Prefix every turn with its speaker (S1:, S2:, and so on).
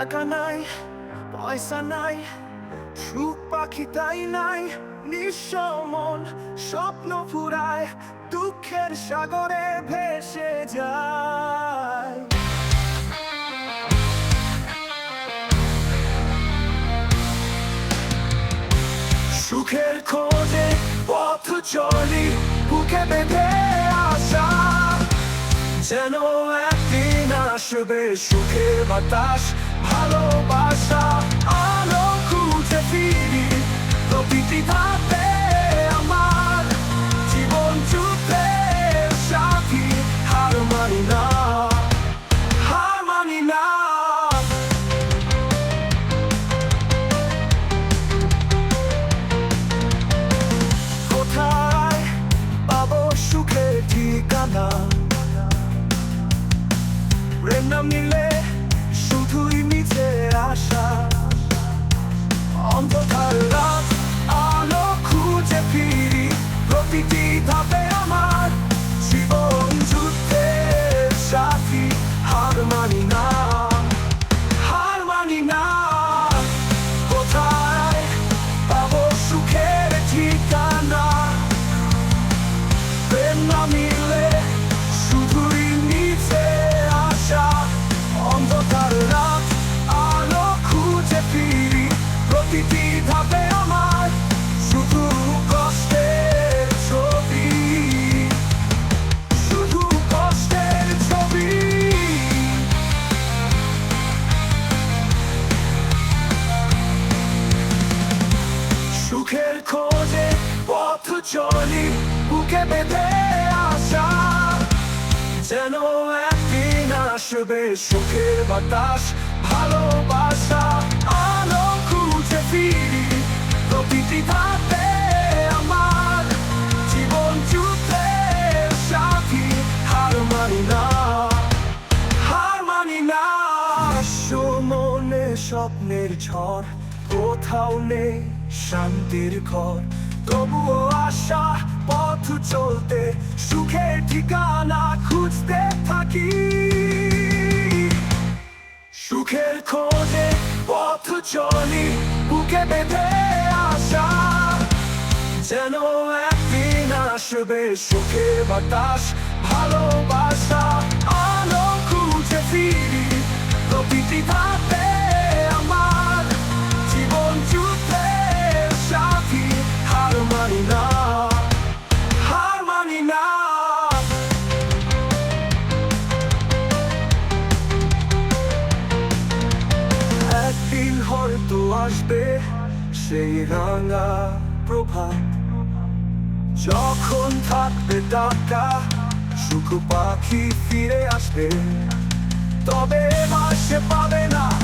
S1: টাকা নাই পয়সা নাই, সুখ পাখি তাই নাই, নিঃস্ব মন স্বপ্ন ফুরায়, দুঃখের সাগরে ভেসে যায়। সুখের খোঁজে পথ চলি, বুকে বেঁধে আসা। যেন একদিন আসবে সুখের বাতাস ভালোবাসা, আলো খুঁজে ফিরি। প্রতিটি ধাপে আমার, জীবন যুদ্ধে সাথী। হার মানি না, হার মানি না। কোথায় পাবো সুখের ঠিকানা? প্রেম না মিলে শুধুই মিছে চলি, বুকে বেঁধে আসা। যেন একদিন আসবে সুখের বাতাস, ভালোবাসা, আলো খুঁজে ফিরি। প্রতিটি ধাপে আমার জীবন যুদ্ধে সাথী, হার মানি না, হার মানি না। মনে স্বপ্নের ঝড়, কোথাও নেই শান্তির ঘর। তবুও আশা পথ চলতে, সুখের ঠিকানা খুঁজতে থাকি। সুখের খোঁজে পথ চলি, বুকে বেঁধে আসা। যেন একদিন আসবে সুখে বাতাস, ভালোবাসা আসবে সেই রাঙা প্রভাত। যখন থাকবে ডাকা সুখ পাখি ফিরে আসবে। তবে মাসে পাবে না।